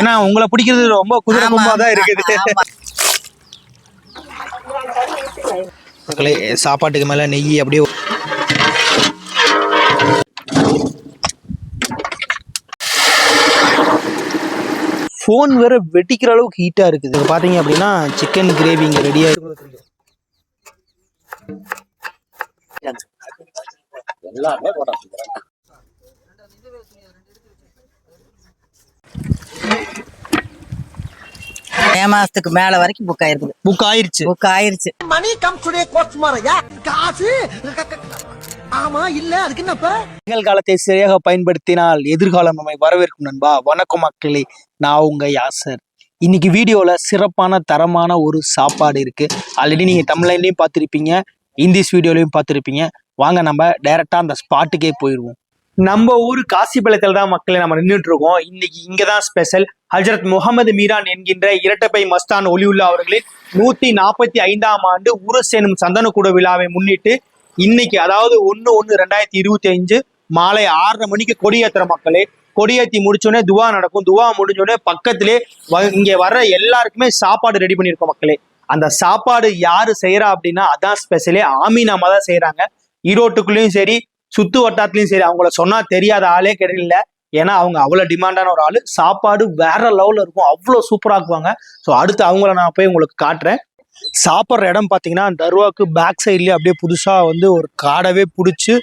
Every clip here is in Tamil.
ஏன்னா உங்களை பிடிக்கிறது ரொம்ப குதிரை கும்பா தான் இருக்குது. மக்களே சாப்பாட்டுக்கு மேல நெய் அப்படியே ஃபோன் வேற வெடிக்கிற அளவுக்கு ஹீட்டா இருக்குது. இது பாத்தீங்க அப்படின்னா சிக்கன் கிரேவி இங்க ரெடியா இருக்கு. மே மாசத்துக்கு மேல வரைக்கும் புக் ஆயிருக்குது. புக் ஆயிருச்சு. புக் ஆயிருச்சு. மணி கம் டுடே கோட்ஸ் மாரையா காசு? ஆமா இல்ல அதுக்கு என்னப்ப நிகழ்காலத்தை சரியாக பயன்படுத்தினால் எதிர்காலம் நம்மை வரவேற்கும் நண்பா. வணக்கம் மக்களே நான் உங்க யாசர். இன்னைக்கு வீடியோல சிறப்பான தரமான ஒரு சாப்பாடு இருக்கு. ஆல்ரெடி நீங்க தமிழ்லையும் பார்த்துருப்பீங்க இங்கிலீஷ் வீடியோலையும் பார்த்துருப்பீங்க. வாங்க நம்ம டைரக்டா அந்த ஸ்பாட்டுக்கே போயிடுவோம் நம்ம ஊர் காசிபாளையத்தில் தான் மக்களை நம்ம நின்றுட்டு இருக்கோம். இன்னைக்கு இங்க தான் ஸ்பெஷல் ஹஜரத் முகமது மீரான் என்கின்ற இரட்டப்பை மஸ்தான் ஒலியுல்லா அவர்களின் நூத்தி நாற்பத்தி ஐந்தாம் ஆண்டு உருஸ் எனும் சந்தனக்கூட விழாவை முன்னிட்டு இன்னைக்கு அதாவது ஒன்னு ஒன்னு ரெண்டாயிரத்தி இருபத்தி அஞ்சு மாலை ஆறரை மணிக்கு கொடியேத்துற மக்களே கொடியேத்தி முடிச்சோடனே துவா நடக்கும். துவா முடிஞ்சோடனே பக்கத்திலே வ- இங்க வர்ற எல்லாருக்குமே சாப்பாடு ரெடி பண்ணியிருக்கோம் மக்களே. அந்த சாப்பாடு யாரு செய்யறா அப்படின்னா அதான் ஸ்பெஷலே ஆமீனாமா தான் செய்யறாங்க ஈரோட்டுக்குள்ளேயும் சரி சுத்து வட்டாரத்துலயும் சரி அவங்கள சொன்னா தெரியாத ஆளே கிடையில. ஏன்னா அவங்க அவ்வளோ டிமாண்டான ஒரு ஆள். சாப்பாடு வேற லெவலில் இருக்கும். அவ்வளோ சூப்பராக ஆக்குவாங்க ஸோ அடுத்து அவங்கள நான் போய் உங்களுக்கு காட்டுறேன். சாப்பிட்ற இடம் பார்த்தீங்கன்னா தர்வாக்கு பேக் சைட்லேயே அப்படியே புதுசாக வந்து ஒரு காடவே பிடிச்சி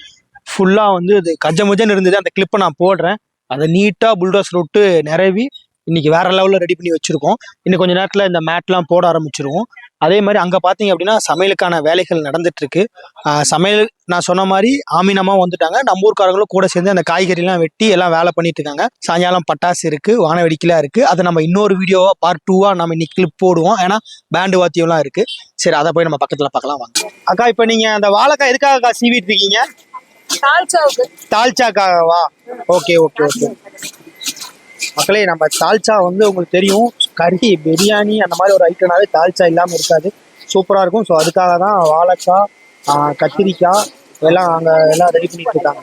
ஃபுல்லாக வந்து அது கஜமஜன்னு இருந்தது. அந்த கிளிப்பை நான் போடுறேன். அதை நீட்டாக புல்டோஸ் விட்டு நிறவி இன்னைக்கு வேற லெவலில் ரெடி பண்ணி வச்சிருக்கோம். இன்னும் கொஞ்ச நேரத்தில் இந்த மேட்லாம் போட ஆரம்பிச்சிருவோம். அதே மாதிரி அங்கே பார்த்தீங்க அப்படின்னா சமையலுக்கான வேலைகள் நடந்துட்டு இருக்கு. சமையல் நான் சொன்ன மாதிரி ஆமீனமா வந்துட்டாங்க. நம்ம ஊர்க்காரங்களும் கூட சேர்ந்து அந்த காய்கறிலாம் வெட்டி எல்லாம் வேலை பண்ணிட்டு இருக்காங்க. சாயங்காலம் பட்டாசு இருக்கு வான வெடிக்கலாம் இருக்கு. அதை நம்ம இன்னொரு வீடியோவா பார்ட் டூவா நம்ம இன்னைக்கு கிளிப் போடுவோம். ஏன்னா பேண்டு வாத்தியம்லாம் இருக்கு. சரி அதை போய் நம்ம பக்கத்துல பார்க்கலாம் வாங்க. அக்கா இப்போ நீங்க அந்த வாழைக்காய் எதுக்காக சீவிட்டு இருக்கீங்க? தால்ச்சாக்காகவா ஓகே ஓகே ஓகே. மக்களே நம்ம தால்ச்சா வந்து உங்களுக்கு தெரியும். கறி பிரியாணி அந்த மாதிரி ஒரு ஐட்டம்னாவே தால்ச்சா இல்லாமல் இருக்காது. சூப்பராக இருக்கும். ஸோ அதுக்காக தான் வாழைக்காய் கத்திரிக்காய் எல்லாம் அங்கே எல்லாம் ரெடி பண்ணிட்டு இருக்காங்க.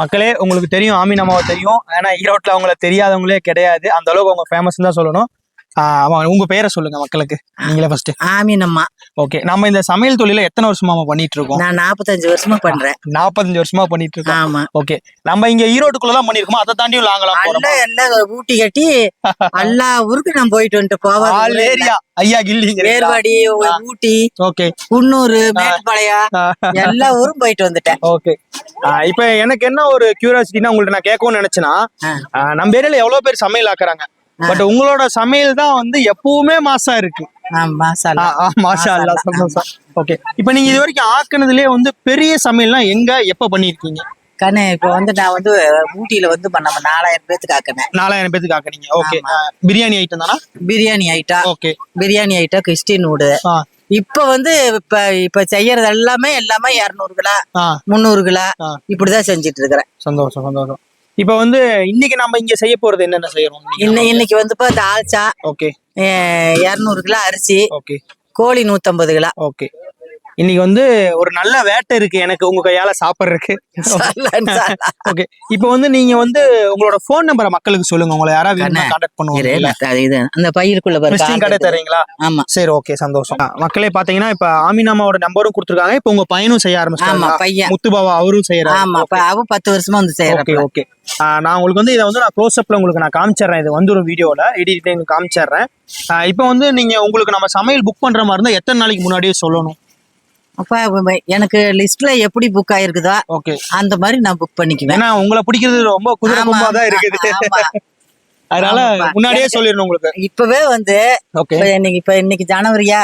மக்களே உங்களுக்கு தெரியும். ஆமீன் அம்மாவை தெரியும். ஏன்னா ஈரோட்டில் அவங்கள தெரியாதவங்களே கிடையாது. அந்த அளவுக்கு அவங்க ஃபேமஸ் தான் சொல்லணும். ஆமா உங்க பெயரை சொல்லுங்க மக்களுக்கு. நீங்களே ஃபர்ஸ்ட் ஆமீனம்மா. ஓகே நம்ம இந்த சமையல் தொழில எத்தனை வருஷமா பண்ணிட்டு இருக்கோம் நான் நாற்பத்தஞ்சு வருஷமா பண்றேன். நாற்பத்தஞ்சு வருஷமா பண்ணிட்டு இருக்கோம் ஆமா. ஓகே நம்ம இங்க ஈரோட்டுக்குள்ள தான் பண்ணிருக்கோம்? அதை தாண்டியும் லாங்கலாம் போறோம்? எல்லாம் ஊட்டி கட்டி எல்லா ஊருக்கு நான் போயிட்டு வந்துட்டு ஆல் போவேன் ஏரியா ஐயா கில்லிங்க ஏர்வாடி ஊட்டி ஓகே குன்னூர் மேட்டுப்பாளையம் எல்லா ஊரும் போயிட்டு வந்துட்டேன். ஓகே இப்போ எனக்கு என்ன ஒரு கியூரியாசிட்டினா உங்கள்ட்ட நான் கேட்கணும்னு நினைச்சேன்னா நம்ம ஏரியால எவ்வளவு பேர் சமையல் ஆக்குறாங்க? பட் உங்களோட சமையல் தான் வந்து எப்பவுமே மாசா இருக்கு. ஓகே இப்போ நீங்க இது வரைக்கும் ஆக்குனதுலயே வந்து பெரிய சமையல்லாம் எங்க எப்ப பண்ணிருக்கீங்க? கண்ணு இப்ப வந்து நான் வந்து ஊட்டியில வந்து நம்ம நாலாயிரம் பேத்துக்கு ஆக்கினேன். நாலாயிரம் பேத்துக்கு ஆக்குனீங்க. ஓகே பிரியாணி ஐட்டம் தானா? Biryani item okay biryani item Christian ஆ. இப்ப வந்து இப்ப இப்ப செய்யறது எல்லாமே எல்லாமே இருநூறு கிலோ முந்நூறு கிலோ. இப்படிதான் செஞ்சுட்டு இருக்கிறேன். சந்தோஷம் சந்தோஷம். இப்போ வந்து இன்னைக்கு நம்ம இங்க செய்ய போறது என்னென்ன செய்யறோம் இன்ன இன்னைக்கு வந்து இப்ப தால்ச்சா ஓகே இருநூறு கிலோ அரிசி ஓகே கோழி நூத்தம்பது கிலோ. ஓகே இன்னைக்கு வந்து ஒரு நல்ல வேட்டை இருக்கு எனக்கு உங்க கையால சாப்பிட்றதுக்கு. ஓகே இப்போ வந்து நீங்க வந்து உங்களோட ஃபோன் நம்பரை மக்களுக்கு சொல்லுங்க. உங்களை யாராவது கான்டாக்ட் பண்ணுவாங்க அந்த பையிருக்குள்ள பாரு விசிட்டிங் கடை தரீங்களா? ஆமா. சரி ஓகே சந்தோஷம். மக்களே பாத்தீங்கன்னா இப்ப ஆமினாமாவோட நம்பரும் கொடுத்துருக்காங்க. இப்போ உங்க பையனும் செய்ய பையன். முத்துபாவா அவரும் செய்யறாரு. ஆமா அவ பத்து வருஷமா வந்து ஓகே செய்யறப்ப ஓகே நான் உங்களுக்கு வந்து இதை வந்து நான் க்ளோஸ் அப்ல உங்களுக்கு நான் காமிச்சிடுறேன். இது வந்துடும் வீடியோல. எடிட்டிங் காமிச்சிடுறேன். இப்போ வந்து நீங்க உங்களுக்கு நம்ம சமையல் புக் பண்ற மாதிரி இருந்தா எத்தனை நாளைக்கு முன்னாடியே சொல்லணும்? அப்ப எனக்கு லிஸ்ட்ல எப்படி புக் ஆயிருக்குதோ ஓகே அந்த மாதிரி நான் புக் பண்ணிக்குவேன். ஏன்னா உங்களை பிடிக்கிறது ரொம்ப குதிரை தான் இருக்குது. அதனால. முன்னாடியே சொல்லிடணும் உங்களுக்கு. இப்பவே வந்து ஓகே இன்னைக்கு இப்ப இன்னைக்கு ஜனவரியா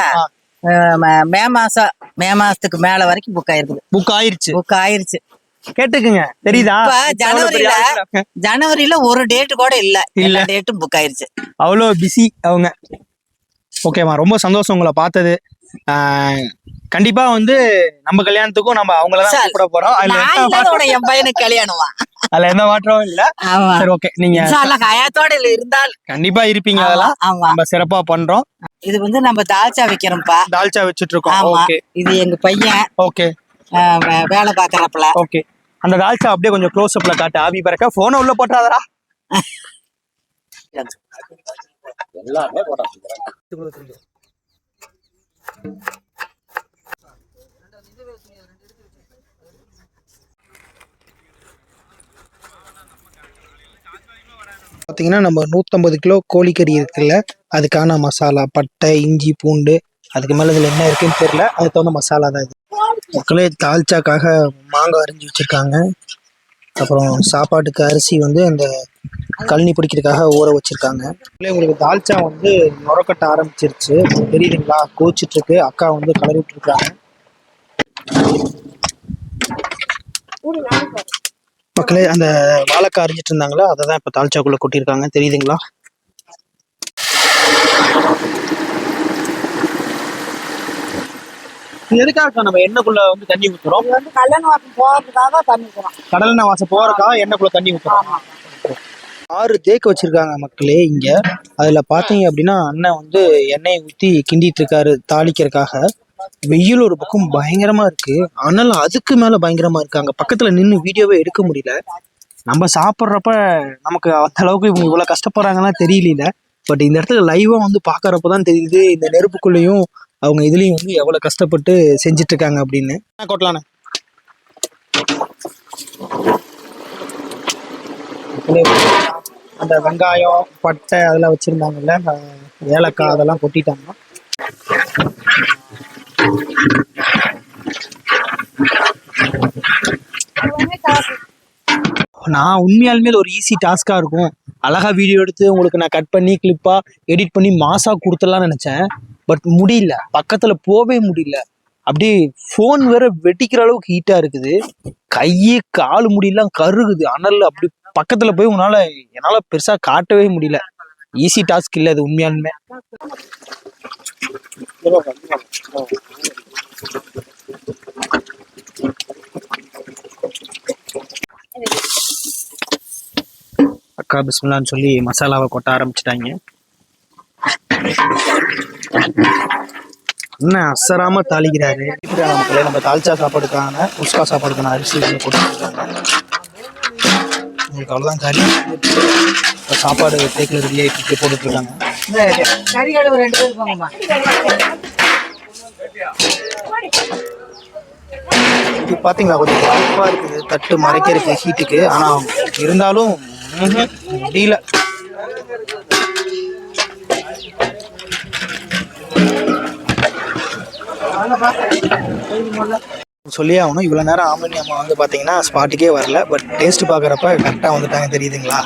ம- மாசம் மே மாசத்துக்கு மேல வரைக்கும் புக் ஆயிருக்குது. புக் ஆயிருச்சு. புக் ஆயிருச்சு. கேட்டுக்குங்க. தெரியுதா? ஜனவரியில? ஜனவரியில ஒரு டேட் கூட இல்ல. இல்ல. டேட்டும் புக் ஆயிருச்சு. அவ்வளோ பிஸி அவங்க. ஓகேம்மா ரொம்ப சந்தோஷம் உங்களை பார்த்தது. கண்டிப்பா வந்து நம்ம கல்யாணத்துக்கும் நம்ம அவங்கள தான் கூப்பிட போறோம். அதுல என் பையனுக்கு கல்யாணமா? அதுல எந்த மாற்றமும் இல்ல. சரி ஓகே நீங்க ஹயாத்தோட இல்ல இருந்தால் கண்டிப்பா இருப்பீங்க அதெல்லாம். நம்ம சிறப்பா பண்றோம். இது வந்து நம்ம தால்ச்சா வைக்கிறோம்ப்பா. தால்ச்சா வச்சுட்டு இருக்கோம் ஓகே இது எங்க பையன். ஓகே வேலை பாக்குறப்பல ஓகே அந்த தால்ச்சா அப்படியே கொஞ்சம் க்ளோஸ் அப்ல காட்டு. ஆவி பறக்க. போனை உள்ள போட்டாதரா பார்த்தீங்கன்னா நம்ம நூற்றம்பது கிலோ கோழிக்கறி இருக்குல்ல அதுக்கான மசாலா பட்டை இஞ்சி பூண்டு அதுக்கு மேலே இதில் என்ன இருக்குன்னு தெரியல அதுக்கு தகுந்த மசாலா தான் இது. மக்களே தால்ச்சாக்காக மாங்காய் அரிஞ்சு வச்சுருக்காங்க. அப்புறம் சாப்பாட்டுக்கு அரிசி வந்து அந்த கழனி பிடிக்கிறதுக்காக ஊற வச்சுருக்காங்க. உங்களுக்கு தால்ச்சா வந்து நுரக்கட்ட ஆரம்பிச்சிருச்சு. தெரியுதுங்களா? கோச்சிட்டு இருக்கு அக்கா வந்து கலரி விட்டுருக்காங்க மக்களே அந்த வாழைக்காய் அரிஞ்சிட்டு இருந்தாங்களா? அதை தான் இப்போ தால்ச்சாக்குள்ளே கொட்டியிருக்காங்க. தெரியுதுங்களா இது எதுக்காக நம்ம எண்ணெய்க்குள்ள வந்து தண்ணி ஊத்துறோம்? வந்து கல்யாண வாசம் போகிறதுக்காக பண்ணிக்கிறோம் கடலெண்ணெய் வாசம் போறதுக்காக எண்ணெய்க்குள்ள தண்ணி ஊத்துறோம். ஆறு தேக்கு வச்சிருக்காங்க மக்களே இங்க. அதுல பாத்தீங்க அப்படின்னா அண்ணன் வந்து எண்ணெயை ஊத்தி கிண்டிட்டு இருக்காரு தாளிக்கிறதுக்காக. வெயில் ஒரு பக்கம் பயங்கரமா இருக்கு. ஆனால் அதுக்கு மேல பயங்கரமா இருக்கு. அங்க பக்கத்துல நின்று வீடியோவே எடுக்க முடியல. நம்ம சாப்பிட்றப்ப நமக்கு அந்த அளவுக்கு இவங்க இவ்வளவு கஷ்டப்படுறாங்கன்னா தெரியல பட் இந்த இடத்துல லைவா வந்து பாக்குறப்ப தான் தெரியுது. இந்த நெருப்புக்குள்ளேயும் அவங்க இதுலயும் வந்து எவ்வளவு கஷ்டப்பட்டு செஞ்சுட்டு இருக்காங்க அப்படின்னு கொட்டலானே அந்த வெங்காயம் பட்டை அதெல்லாம் வச்சிருந்தாங்கல்ல ஏலக்காய் அதெல்லாம் கொட்டிட்டாங்க. நான் உண்மையாலுமே ஒரு ஈஸி டாஸ்கா இருக்கும். அழகா வீடியோ எடுத்து உங்களுக்கு நான் கட் பண்ணி கிளிப்பா எடிட் பண்ணி மாசா கொடுத்துடலாம்னு நினைச்சேன். பட் முடியல. பக்கத்துல போவே முடியல. அப்படியே ஃபோன் வேற வெட்டிக்கிற அளவுக்கு ஹீட்டா இருக்குது. கையே கால் முடியெல்லாம் கருகுது. அனல் அப்படி பக்கத்துல போய் உன்னால என்னால பெருசா காட்டவே முடியல. ஈஸி டாஸ்க் இல்லை அது உண்மையானுமே அக்கா பிஸ்மில்லான்னு சொல்லி மசாலாவை கொட்ட ஆரம்பிச்சிட்டாங்க. என்ன அசராம தாளிக்கிறாரு? மக்களே நம்ம தால்ச்சா சாப்பாடுக்கான உஸ்கா சாப்பாடுக்கான அரிசி கொடுத்துருக்காங்க. அவ்வளோதான் கறி. சாப்பாடு தேக்கில் ரெடி ஆகிட்டு போங்கம்மா. இது பார்த்தீங்களா கொஞ்சம் கடுப்பாக இருக்குது. தட்டு மறைக்கிறதுக்கு ஹீட்டுக்கு ஆனால் இருந்தாலும் முடியல. சொல்லி ஆகணும். இவ்வளோ நேரம் ஆமணி அம்மா வந்து பார்த்தீங்கன்னா ஸ்பாட்டுக்கே வரல. பட் டேஸ்ட் பார்க்குறப்ப கரெக்டாக வந்துட்டாங்க தெரியுதுங்களா?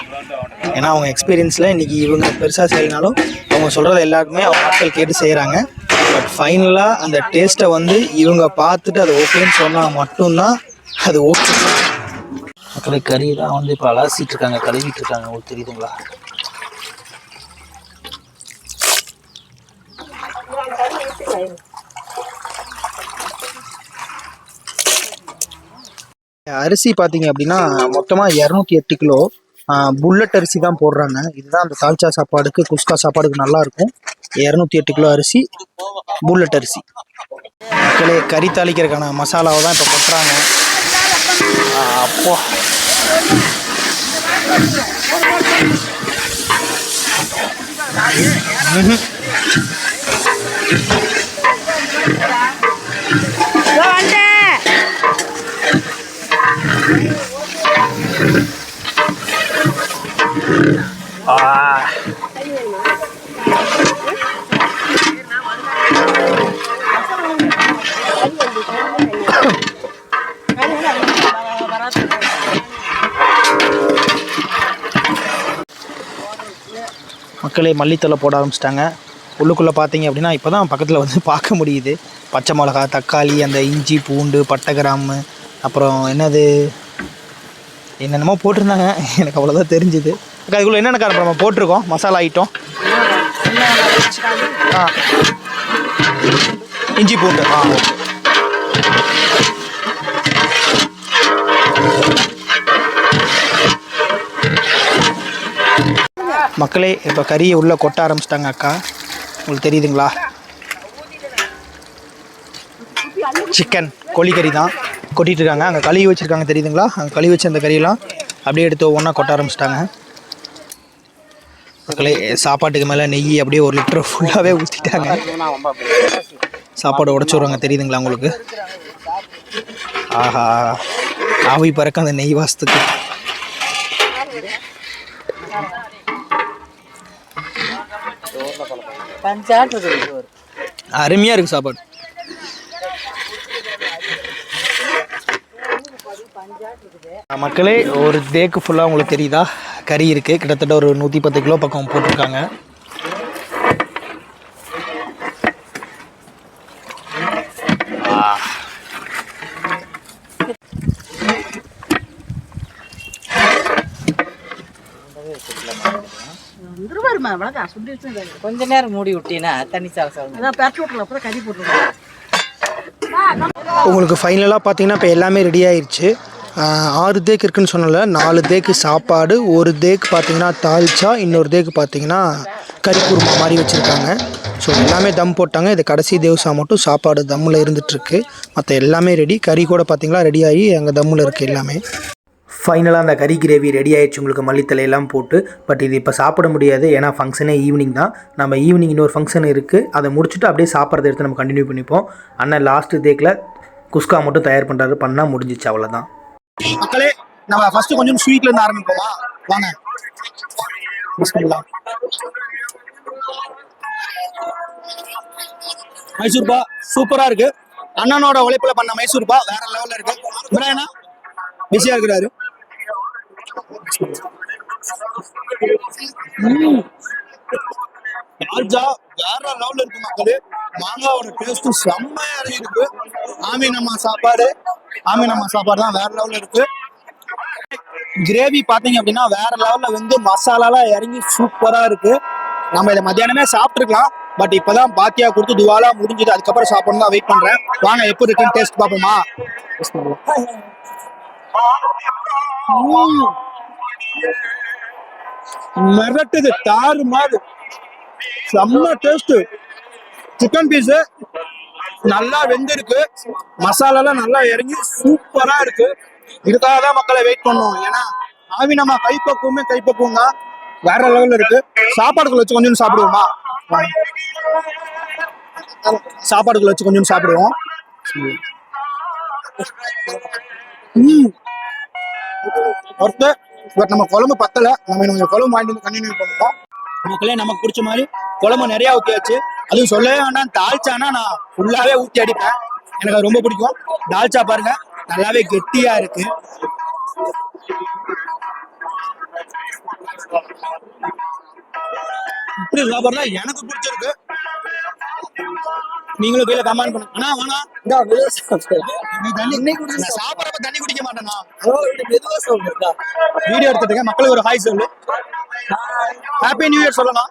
ஏன்னா அவங்க எக்ஸ்பீரியன்ஸில் இன்றைக்கி இவங்க பெருசாக செய்யனாலும் அவங்க சொல்கிறத எல்லாருக்குமே அவங்க மக்கள் கேட்டு செய்கிறாங்க பட் ஃபைனலாக அந்த டேஸ்ட்டை வந்து இவங்க பார்த்துட்டு அது ஓகேன்னு சொன்னால் மட்டும்தான் அது ஓகே மக்களே கறி தான் வந்து இப்போ அலாசிட்டு இருக்காங்க கழுவிட்டு இருக்காங்க. உங்களுக்கு தெரியுதுங்களா? அரிசி பார்த்தீங்க அப்படின்னா மொத்தமாக இரநூத்தி எட்டு கிலோ புல்லட் அரிசி தான் போடுறாங்க. இதுதான் அந்த தால்ச்சா சாப்பாடுக்கு குஸ்கா சாப்பாடுக்கு நல்லா இருக்கும். இரநூத்தி எட்டு கிலோ அரிசி புல்லட் அரிசி. மக்களே கறி தாளிக்கிறதுக்கான மசாலாவை தான் இப்போ கொட்டுறாங்க. அப்போ. Mm-hmm. மக்களே மல்லித்தலை போட ஆரம்பிச்சிட்டாங்க. உள்ளுக்குள்ளே பார்த்தீங்க அப்படின்னா இப்போ தான் பக்கத்தில் வந்து பார்க்க முடியுது. பச்சை மிளகா தக்காளி அந்த இஞ்சி பூண்டு பட்டை கிராம்பு அப்புறம் என்னது? என்னென்னமோ போட்டிருந்தாங்க. எனக்கு அவ்வளோதான் தெரிஞ்சுது. அக்கா இதுக்குள்ள என்னென்ன காரம் நம்ம போட்டிருக்கோம்? மசாலா ஐட்டம் ஆ. இஞ்சி பூண்டு. ஆ ஓகே. மக்களே இப்போ கறியை உள்ளே கொட்ட ஆரம்பிச்சிட்டாங்க அக்கா. உங்களுக்கு தெரியுதுங்களா? சிக்கன் கோழிக்கறி தான் கொட்டிகிட்டு இருக்காங்க. அங்கே கழுவி வச்சுருக்காங்க தெரியுதுங்களா? அங்கே கழுவி வச்ச அந்த கறியெல்லாம் அப்படியே எடுத்து ஒவ்வொன்றா கொட்ட ஆரம்பிச்சிட்டாங்க. மக்களே சாப்பாட்டுக்கு மேலே நெய் அப்படியே ஒரு லிட்டர் ஃபுல்லாகவே ஊற்றிட்டாங்க சாப்பாடு உடச்சி விடுவாங்க தெரியுதுங்களா உங்களுக்கு? ஆஹா. ஆவி பறக்க அந்த நெய் வாசத்துக்கு. பஞ்சாட்டு இருக்குது ஒரு. அருமையாக இருக்குது சாப்பாடு. மக்களே ஒரு தேக்கு ஃபுல்லாக உங்களுக்கு தெரியுதா? கறி இருக்குது கிட்டத்தட்ட ஒரு நூற்றி பத்து கிலோ பக்கம் போட்டிருக்காங்க ஆ. கொஞ்ச நேரம் மூடி விட்டீங்கன்னா தண்ணி சால சால உங்களுக்கு ஃபைனலாக பார்த்தீங்கன்னா இப்போ எல்லாமே ரெடி ஆயிருச்சு. ஆஹ் ஆறு தேக்கு இருக்குன்னு சொன்னல நாலு தேக்கு சாப்பாடு ஒரு தேக்கு பார்த்தீங்கன்னா தால்ச்சா இன்னொரு தேக்கு பார்த்தீங்கன்னா கறி குருமா மாதிரி வச்சுருக்காங்க. ஸோ எல்லாமே தம் போட்டாங்க. இது கடைசி தேவசா மட்டும் சாப்பாடு தம்மில் இருந்துகிட்ருக்கு மற்ற எல்லாமே ரெடி கறி கூட பார்த்தீங்களா ரெடி ஆகி அங்கே தம்மில் இருக்குது எல்லாமே. ஃபைனலாக அந்த கறி கிரேவி ரெடி ஆகிடுச்சு உங்களுக்கு மல்லித்தலையெல்லாம் போட்டு பட் இது இப்போ சாப்பிட முடியாது. ஏன்னா ஃபங்க்ஷனே ஈவினிங் தான். நம்ம ஈவினிங் இன்னொரு ஃபங்க்ஷன் இருக்குது அதை முடிச்சுட்டு அப்படியே சாப்பிட்றத எடுத்து நம்ம கண்டினியூ பண்ணிப்போம். அண்ணன் லாஸ்ட்டு தேக்கில் குஸ்கா மட்டும் தயார் பண்ணுறாரு பண்ணால் முடிஞ்சிச்சு அவ்வளோதான் மக்களே நம்ம ஃபர்ஸ்ட் கொஞ்சம் ஸ்வீட்ல இருந்து ஆரம்பிப்போமா? வாங்க. பிஸ்மில்லா மைசூர்பா சூப்பரா இருக்கு. அண்ணனோட உழைப்புல பண்ண மைசூர்பா வேற லெவல்ல இருக்கு. இப்ராஹினா இருக்கிறாரு. ராஜா வேற லெவல்ல இருக்கு மக்களே. மாங்காவோட டேஸ்ட் செம்மையா இருக்கு. ஆமீன் அம்மா சாப்பாடு. ஆமீன் அம்மா சாப்பாடு தான் வேற லெவல்ல இருக்கு. கிரேவி பாத்தீங்க அப்படின்னா வேற லெவல்ல வந்து மசாலாலாம் இறங்கி சூப்பரா இருக்கு. நம்ம இதை மத்தியானமே சாப்பிட்டுருக்கலாம். பட் இப்பதான் பாத்தியா கொடுத்து துவாலா முடிஞ்சது. அதுக்கப்புறம் சாப்பிடணும் தான் வெயிட் பண்றேன். வாங்க எப்படி இருக்குன்னு டேஸ்ட் பார்ப்போமா. மிரட்டுது தாறு மாறு செம்ம டேஸ்ட் சிக்கன் பீஸ் நல்லா வெந்திருக்கு. மசாலாலாம் நல்லா இறங்கி சூப்பரா இருக்கு. இதுக்காக தான் மக்களை வெயிட் பண்ணுவோம் ஏன்னா ஆவி நம்ம கைப்பக்குவமே கைப்பக்குவம் தான். வேற லெவல்ல இருக்கு. சாப்பாடுக்குள்ள வச்சு கொஞ்சம் சாப்பிடுவோமா? சாப்பாடுக்குள்ள வச்சு கொஞ்சம் சாப்பிடுவோம். ஒருத்தர் பட் நம்ம குழம்பு பத்தல. நம்ம இன்னும் குழம்பு வாங்கிட்டு வந்து கண்டினியூ பண்ணுவோம். மக்களே நமக்கு பிடிச்ச மாதிரி குழம்பு நிறைய ஊற்றியாச்சு அதுவும் சொல்லவே வேண்டாம் தால்ச்சானா நான் ஃபுல்லாவே ஊற்றி அடிப்பேன். எனக்கு அது ரொம்ப பிடிக்கும். தால்ச்சா பாருங்க நல்லாவே கெட்டியா இருக்கு. இப்படி சாப்பாடு எனக்கு பிடிச்சிருக்கு. நீங்களும் கீழே கமெண்ட் பண்ணுங்க. அண்ணா வேணா சாப்பிட்றப்ப தண்ணி குடிக்க மாட்டேனா? வீடியோ எடுத்துட்டுங்க மக்களுக்கு ஒரு ஹாய் சொல்லு. ஹாப்பி நியூ இயர் சொல்லலாம்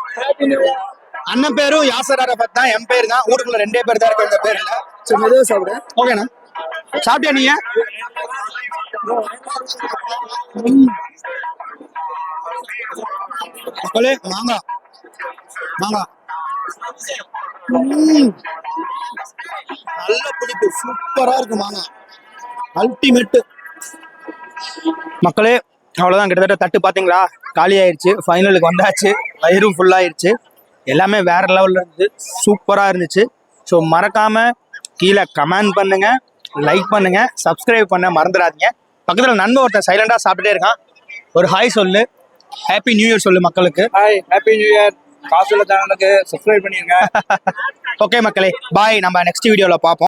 அண்ணன் பேரும் யாசர் அரபத் தான் என் பேர் தான். ஊருக்குள்ள ரெண்டே பேர் தான் இருக்கு இந்த பேர்ல சரி மெதுவாக சாப்பிடு. ஓகேண்ணா. சாப்பிட்டியா நீங்க. மக்களே மாங்காய் மாங்காய் ம். நல்ல பிடிப்பு. சூப்பரா இருக்கு மாங்காய் அல்டிமேட்டு மக்களே அவ்வளோதான் கிட்டத்தட்ட தட்டு பார்த்தீங்களா? காலி ஆயிடுச்சு ஃபைனலுக்கு வந்தாச்சு. வயிறும் ஃபுல்லாகிடுச்சு எல்லாமே வேற லெவலில் இருந்துச்சு சூப்பராக இருந்துச்சு. ஸோ மறக்காம கீழே கமெண்ட் பண்ணுங்க லைக் பண்ணுங்க சப்ஸ்கிரைப் பண்ண மறந்துடாதீங்க. பக்கத்தில் நண்பன் ஒருத்தன் சைலண்டாக சாப்பிட்டுட்டே இருக்கான். ஒரு ஹாய் சொல்லு. ஹாப்பி நியூ இயர் சொல்லு மக்களுக்கு. ஹாய் ஹாப்பி நியூ இயர் காசுல சேனலுக்கு சப்ஸ்கிரைப் பண்ணிருங்க. ஓகே மக்களே பாய் நம்ம நெக்ஸ்ட் வீடியோல பார்ப்போம்.